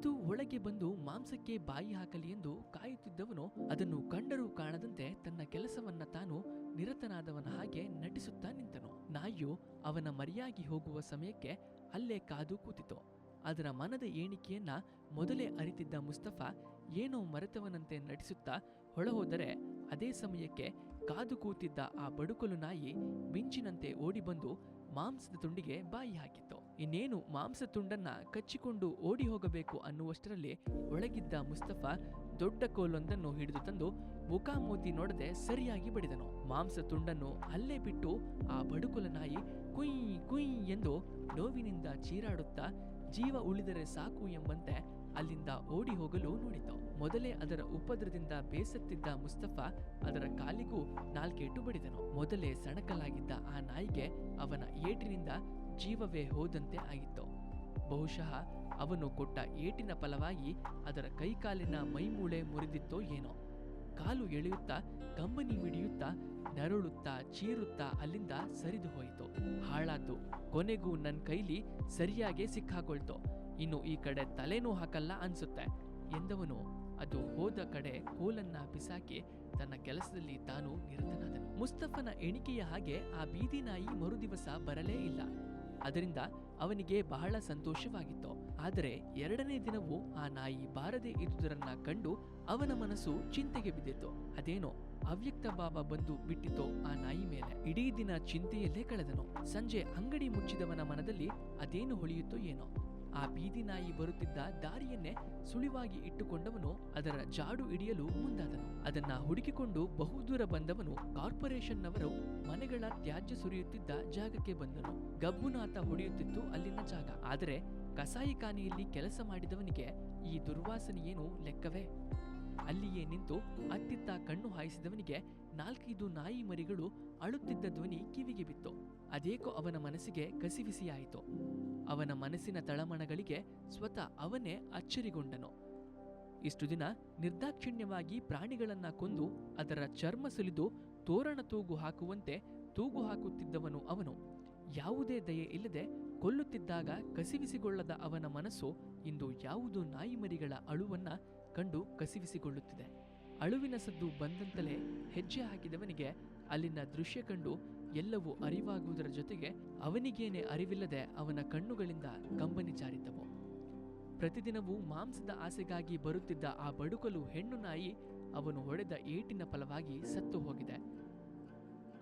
ಅದು ಒಳಗೆ ಬಂದು ಮಾಂಸಕ್ಕೆ ಬಾಯಿ ಹಾಕಲಿ ಎಂದು ಕಾಯುತ್ತಿದ್ದವನು ಅದನ್ನು ಕಂಡರೂ ಕಾಣದಂತೆ ತನ್ನ ಕೆಲಸವನ್ನ ತಾನು ನಿರತನಾದವನ ಹಾಗೆ ನಟಿಸುತ್ತಾ ನಿಂತನು. ನಾಯಿಯು ಅವನ ಮರಿಯಾಗಿ ಹೋಗುವ ಸಮಯಕ್ಕೆ ಅಲ್ಲೇ ಕಾದು ಕೂತಿತು. ಅದರ ಮನದ ಏಣಿಕೆಯನ್ನ ಮೊದಲೇ ಅರಿತಿದ್ದ ಮುಸ್ತಫಾ ಏನೋ ಮರೆತವನಂತೆ ನಟಿಸುತ್ತಾ ಹೊಳಹೋದರೆ ಅದೇ ಸಮಯಕ್ಕೆ ಕಾದು ಕೂತಿದ್ದ ಆ ಬಡುಕಲು ನಾಯಿ ಮಿಂಚಿನಂತೆ ಓಡಿಬಂದು ಮಾಂಸದ ತುಂಡಿಗೆ ಬಾಯಿ ಹಾಕಿತ್ತು. ಇನ್ನೇನು ಮಾಂಸ ತುಂಡನ್ನ ಕಚ್ಚಿಕೊಂಡು ಓಡಿ ಹೋಗಬೇಕು ಅನ್ನುವಷ್ಟರಲ್ಲಿ ಒಳಗಿದ್ದ ಮುಸ್ತಫಾ ದೊಡ್ಡ ಕೋಲೊಂದನ್ನು ಹಿಡಿದು ತಂದು ಮುಖಾಮೋತಿ ನೋಡದೆ ಸರಿಯಾಗಿ ಬಡಿದನು. ಮಾಂಸ ತುಂಡನ್ನು ಅಲ್ಲೇ ಬಿಟ್ಟು ಆ ಬಡುಕುಲ ನಾಯಿ ಕುಯ್ ಕುಯ್ ಎಂದು ನೋವಿನಿಂದ ಚೀರಾಡುತ್ತಾ ಜೀವ ಉಳಿದರೆ ಸಾಕು ಎಂಬಂತೆ ಅಲ್ಲಿಂದ ಓಡಿ ಹೋಗಲು ನೋಡಿತು. ಮೊದಲೇ ಅದರ ಉಪದ್ರದಿಂದ ಬೇಸತ್ತಿದ್ದ ಮುಸ್ತಫಾ ಅದರ ಕಾಲಿಗೂ ನಾಲ್ಕೇಟು ಬಡಿದನು. ಮೊದಲೇ ಸಣಕಲಾಗಿದ್ದ ಆ ನಾಯಿಗೆ ಅವನ ಏಟಿನಿಂದ ಜೀವವೇ ಹೋದಂತೆ ಆಗಿತ್ತು ಬಹುಶಃ ಅವನು ಕೊಟ್ಟ ಏಟಿನ ಫಲವಾಗಿ ಅದರ ಕೈಕಾಲಿನ ಮೈಮೂಳೆ ಮುರಿದಿತ್ತೋ ಏನೋ. ಕಾಲು ಎಳೆಯುತ್ತಾ ಕಂಬನಿ ಮಿಡಿಯುತ್ತಾ, ನರಳುತ್ತಾ, ಚೀರುತ್ತಾ ಅಲ್ಲಿಂದ ಸರಿದು ಹೋಯಿತು. ಹಾಳಾದ್ದು ಕೊನೆಗೂ ನನ್ನ ಕೈಲಿ ಸರಿಯಾಗೇ ಸಿಕ್ಕಾಕೊಳ್ತು. ಇನ್ನು ಈ ಕಡೆ ತಲೆನೂ ಹಾಕಲ್ಲ ಅನ್ಸುತ್ತೆ ಎಂದವನು. ಅದು ಹೋದ ಕಡೆ ಕೋಲನ್ನ ಬಿಸಾಕಿ ತನ್ನ ಕೆಲಸದಲ್ಲಿ ತಾನು ನಿರತನಾದನು. ಮುಸ್ತಫನ ಎಣಿಕೆಯ ಹಾಗೆ ಆ ಬೀದಿ ನಾಯಿ ಮರುದಿವಸ ಬರಲೇ ಇಲ್ಲ. ಅದರಿಂದ ಅವನಿಗೆ ಬಹಳ ಸಂತೋಷವಾಗಿತ್ತು. ಆದರೆ ಎರಡನೇ ದಿನವೂ ಆ ನಾಯಿ ಬಾರದೆ ಇದ್ದುದರನ್ನ ಕಂಡು ಅವನ ಮನಸ್ಸು ಚಿಂತೆಗೆ ಬಿದ್ದಿತ್ತು. ಅದೇನೋ ಅವ್ಯಕ್ತ ಭಾವ ಬಂದು ಬಿಟ್ಟಿತೋ ಆ ನಾಯಿ ಮೇಲೆ. ಇಡೀ ದಿನ ಚಿಂತೆಯಲ್ಲೇ ಕಳೆದನು. ಸಂಜೆ ಅಂಗಡಿ ಮುಚ್ಚಿದವನ ಮನದಲ್ಲಿ ಅದೇನು ಹೊಳೆಯುತ್ತೋ ಏನೋ. ಆ ಬೀದಿ ನಾಯಿ ಬರುತ್ತಿದ್ದ ದಾರಿಯನ್ನೇ ಸುಳಿವಾಗಿ ಇಟ್ಟುಕೊಂಡವನು ಅದರ ಜಾಡು ಹಿಡಿಯಲು ಮುಂದಾದನು. ಅದನ್ನ ಹುಡುಕಿಕೊಂಡು ಬಹುದೂರ ಬಂದವನು ಕಾರ್ಪೊರೇಷನ್ನವರು ಮನೆಗಳ ತ್ಯಾಜ್ಯ ಸುರಿಯುತ್ತಿದ್ದ ಜಾಗಕ್ಕೆ ಬಂದನು. ಗಬ್ಬುನಾಥ ಹೊಡೆಯುತ್ತಿತ್ತು ಅಲ್ಲಿನ ಜಾಗ. ಆದರೆ ಕಸಾಯಿಖಾನೆಯಲ್ಲಿ ಕೆಲಸ ಮಾಡಿದವನಿಗೆ ಈ ದುರ್ವಾಸನೆಯೇನು ಲೆಕ್ಕವೇ? ಅಲ್ಲಿಯೇ ನಿಂತು ಅತ್ತಿತ್ತ ಕಣ್ಣು ಹಾಯಿಸಿದವನಿಗೆ ನಾಲ್ಕೈದು ನಾಯಿ ಮರಿಗಳು ಅಳುತ್ತಿದ್ದ ಧ್ವನಿ ಕಿವಿಗೆ ಬಿತ್ತು. ಅದೇಕೋ ಅವನ ಮನಸ್ಸಿಗೆ ಕಸಿವಿಸಿಯಾಯಿತು. ಅವನ ಮನಸ್ಸಿನ ತಳಮಣಗಳಿಗೆ ಸ್ವತಃ ಅವನೇ ಅಚ್ಚರಿಗೊಂಡನು. ಇಷ್ಟು ದಿನ ನಿರ್ದಾಕ್ಷಿಣ್ಯವಾಗಿ ಪ್ರಾಣಿಗಳನ್ನ ಕೊಂದು ಅದರ ಚರ್ಮ ಸುಲಿದು ತೋರಣ ತೂಗು ಹಾಕುವಂತೆ ತೂಗು ಹಾಕುತ್ತಿದ್ದವನು ಅವನು. ಯಾವುದೇ ದಯೆ ಇಲ್ಲದೆ ಕೊಲ್ಲುತ್ತಿದ್ದಾಗ ಕಸಿವಿಸಿಗೊಳ್ಳದ ಅವನ ಮನಸ್ಸು ಇಂದು ಯಾವುದು ನಾಯಿಮರಿಗಳ ಅಳುವನ್ನ ಕಂಡು ಕಸಿವಿಸಿಕೊಳ್ಳುತ್ತಿದೆ. ಅಳುವಿನ ಸದ್ದು ಬಂದಂತಲೇ ಹೆಜ್ಜೆ ಹಾಕಿದವನಿಗೆ ಅಲ್ಲಿನ ದೃಶ್ಯ ಕಂಡು ಎಲ್ಲವೂ ಅರಿವಾಗುವುದರ ಜೊತೆಗೆ ಅವನಿಗೇನೆ ಅರಿವಿಲ್ಲದೆ ಅವನ ಕಣ್ಣುಗಳಿಂದ ಕಂಬನಿ ಜಾರಿದ್ದವು. ಪ್ರತಿದಿನವೂ ಮಾಂಸದ ಆಸೆಗಾಗಿ ಬರುತ್ತಿದ್ದ ಆ ಬಡುಕಲು ಹೆಣ್ಣು ನಾಯಿ ಅವನು ಹೊಡೆದ ಏಟಿನ ಫಲವಾಗಿ ಸತ್ತು ಹೋಗಿದೆ.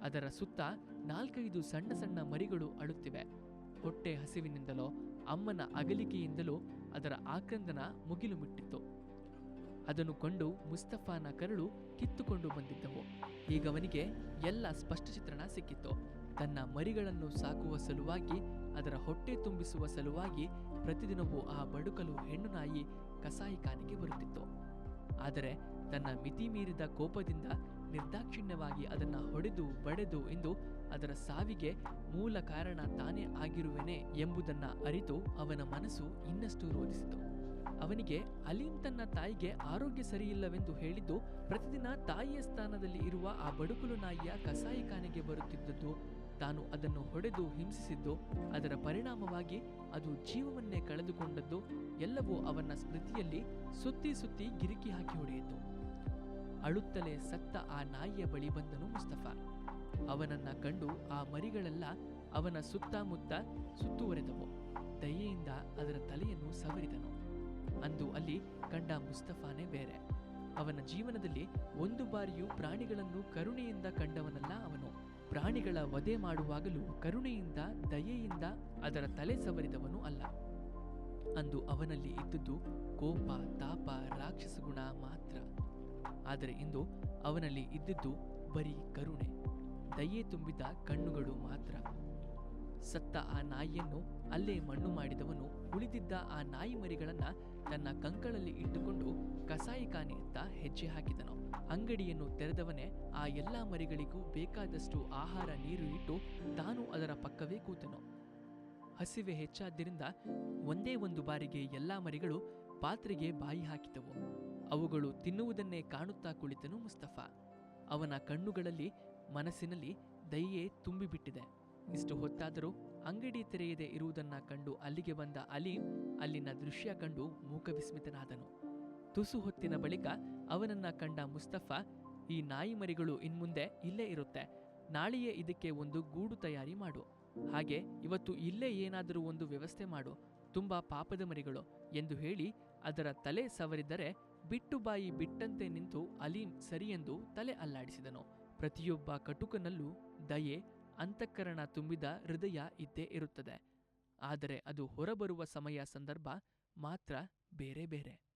ಅದರ ಸುತ್ತ ನಾಲ್ಕೈದು ಸಣ್ಣ ಸಣ್ಣ ಮರಿಗಳು ಅಳುತ್ತಿವೆ. ಹೊಟ್ಟೆ ಹಸಿವಿನಿಂದಲೋ, ಅಮ್ಮನ ಅಗಲಿಕೆಯಿಂದಲೋ ಅದರ ಆಕ್ರಂದನ ಮುಗಿಲು ಮುಟ್ಟಿತ್ತು. ಅದನ್ನು ಕೊಂಡು ಮುಸ್ತಫಾನ ಕರಳು ಕಿತ್ತುಕೊಂಡು ಬಂದಿದ್ದವು. ಈಗವನಿಗೆ ಎಲ್ಲ ಸ್ಪಷ್ಟ ಚಿತ್ರಣ ಸಿಕ್ಕಿತ್ತು. ತನ್ನ ಮರಿಗಳನ್ನು ಸಾಕುವ ಸಲುವಾಗಿ, ಅದರ ಹೊಟ್ಟೆ ತುಂಬಿಸುವ ಸಲುವಾಗಿ ಪ್ರತಿದಿನವೂ ಆ ಬಡುಕಲು ಹೆಣ್ಣು ನಾಯಿ ಕಸಾಯಿಖಾನೆಗೆ ಬರುತ್ತಿತ್ತು. ಆದರೆ ತನ್ನ ಮಿತಿ ಮೀರಿದ ಕೋಪದಿಂದ ನಿರ್ದಾಕ್ಷಿಣ್ಯವಾಗಿ ಅದನ್ನು ಹೊಡೆದು ಬಡೆದು ಎಂದು ಅದರ ಸಾವಿಗೆ ಮೂಲ ಕಾರಣ ತಾನೇ ಆಗಿರುವೆನೆ ಎಂಬುದನ್ನ ಅರಿತು ಅವನ ಮನಸ್ಸು ಇನ್ನಷ್ಟು ರೋಧಿಸಿತು ಅವನಿಗೆ ಅಲೀಂ ತನ್ನ ತಾಯಿಗೆ ಆರೋಗ್ಯ ಸರಿಯಿಲ್ಲವೆಂದು ಹೇಳಿದ್ದು, ಪ್ರತಿದಿನ ತಾಯಿಯ ಸ್ಥಾನದಲ್ಲಿ ಇರುವ ಆ ಬಡುಕುಲು ನಾಯಿಯ ಕಸಾಯಿಖಾನೆಗೆ ಬರುತ್ತಿದ್ದದ್ದು. ತಾನು ಅದನ್ನು ಹೊಡೆದು ಹಿಂಸಿಸಿದ್ದು, ಅದರ ಪರಿಣಾಮವಾಗಿ ಅದು ಜೀವವನ್ನೇ ಕಳೆದುಕೊಂಡದ್ದು, ಎಲ್ಲವೂ ಅವನ ಸ್ಮೃತಿಯಲ್ಲಿ ಸುತ್ತಿ ಸುತ್ತಿ ಗಿರಿಕಿ ಹಾಕಿ ಹೊಡೆಯಿತು. ಅಳುತ್ತಲೇ ಸತ್ತ ಆ ನಾಯಿಯ ಬಳಿ ಬಂದನು ಮುಸ್ತಫಾ. ಅವನನ್ನ ಕಂಡು ಆ ಮರಿಗಳೆಲ್ಲ ಅವನ ಸುತ್ತಮುತ್ತ ಸುತ್ತುವರೆದವು. ದಯೆಯಿಂದ ಅದರ ತಲೆಯನ್ನು ಸವರಿದನು. ಅಂದು ಅಲ್ಲಿ ಕಂಡ ಮುಸ್ತಫಾನೇ ಬೇರೆ. ಅವನ ಜೀವನದಲ್ಲಿ ಒಂದು ಬಾರಿಯೂ ಪ್ರಾಣಿಗಳನ್ನು ಕರುಣೆಯಿಂದ ಕಂಡವನಲ್ಲ ಅವನು. ಪ್ರಾಣಿಗಳ ವಧೆ ಮಾಡುವಾಗಲೂ ಕರುಣೆಯಿಂದ, ದಯೆಯಿಂದ ಅದರ ತಲೆ ಸವರಿದವನು ಅಲ್ಲ. ಅಂದು ಅವನಲ್ಲಿ ಇದ್ದದ್ದು ಕೋಪ, ತಾಪ ರಾಕ್ಷಸ ಗುಣ ಮಾತ್ರ. ಆದರೆ ಇಂದು ಅವನಲ್ಲಿ ಇದ್ದಿದ್ದು ಬರೀ ಕರುಣೆ. ದಯೆ ತುಂಬಿದ ಕಣ್ಣುಗಳು ಮಾತ್ರ. ಸತ್ತ ಆ ನಾಯಿಯನ್ನು ಅಲ್ಲೇ ಮಣ್ಣು ಮಾಡಿದವನು ಉಳಿದಿದ್ದ ಆ ನಾಯಿ ಮರಿಗಳನ್ನ ತನ್ನ ಕಂಕಳಲ್ಲಿ ಇಟ್ಟುಕೊಂಡು ಕಸಾಯಿಖಾನೆಯತ್ತ ಹೆಜ್ಜೆ ಹಾಕಿದನು. ಅಂಗಡಿಯನ್ನು ತೆರೆದವನೇ ಆ ಎಲ್ಲಾ ಮರಿಗಳಿಗೂ ಬೇಕಾದಷ್ಟು ಆಹಾರ, ನೀರು ಇಟ್ಟು ತಾನು ಅದರ ಪಕ್ಕವೇ ಕೂತನು. ಹಸಿವೆ ಹೆಚ್ಚಾದ್ದರಿಂದ ಒಂದೇ ಒಂದು ಬಾರಿಗೆ ಎಲ್ಲಾ ಮರಿಗಳು ಪಾತ್ರೆಗೆ ಬಾಯಿ ಹಾಕಿದವು. ಅವುಗಳು ತಿನ್ನುವುದನ್ನೇ ಕಾಣುತ್ತಾ ಕುಳಿತನು ಮುಸ್ತಫಾ. ಅವನ ಕಣ್ಣುಗಳಲ್ಲಿ, ಮನಸ್ಸಿನಲ್ಲಿ ದಯೆ ತುಂಬಿಬಿಟ್ಟಿದೆ. ಇಷ್ಟು ಹೊತ್ತಾದರೂ ಅಂಗಡಿ ತೆರೆಯದೆ ಇರುವುದನ್ನ ಕಂಡು ಅಲ್ಲಿಗೆ ಬಂದ ಅಲೀಂ ಅಲ್ಲಿನ ದೃಶ್ಯ ಕಂಡು ಮೂಕವಿಸ್ಮಿತನಾದನು. ತುಸು ಹೊತ್ತಿನ ಬಳಿಕ ಅವನನ್ನ ಕಂಡ ಮುಸ್ತಫಾ, ಈ ನಾಯಿ ಮರಿಗಳು ಇನ್ಮುಂದೆ ಇಲ್ಲೇ ಇರುತ್ತೆ, ನಾಳೆಯೇ ಇದಕ್ಕೆ ಒಂದು ಗೂಡು ತಯಾರಿ ಮಾಡು. ಹಾಗೆ ಇವತ್ತು ಇಲ್ಲೇ ಏನಾದರೂ ಒಂದು ವ್ಯವಸ್ಥೆ ಮಾಡು, ತುಂಬಾ ಪಾಪದ ಮರಿಗಳು, ಎಂದು ಹೇಳಿ ಅದರ ತಲೆ ಸವರಿದರೆ ಬಿಟ್ಟು ಬಾಯಿ ಬಿಟ್ಟಂತೆ ನಿಂತು ಅಲೀಂ ಸರಿಯೆಂದು ತಲೆ ಅಲ್ಲಾಡಿಸಿದನು. ಪ್ರತಿಯೊಬ್ಬ ಕಟುಕನಲ್ಲೂ ದಯೆ ಅಂತಃಕರಣ ತುಂಬಿದ ಹೃದಯ ಇದ್ದೇ ಇರುತ್ತದೆ. ಆದರೆ ಅದು ಹೊರಬರುವ ಸಮಯ ಸಂದರ್ಭ ಮಾತ್ರ ಬೇರೆ ಬೇರೆ.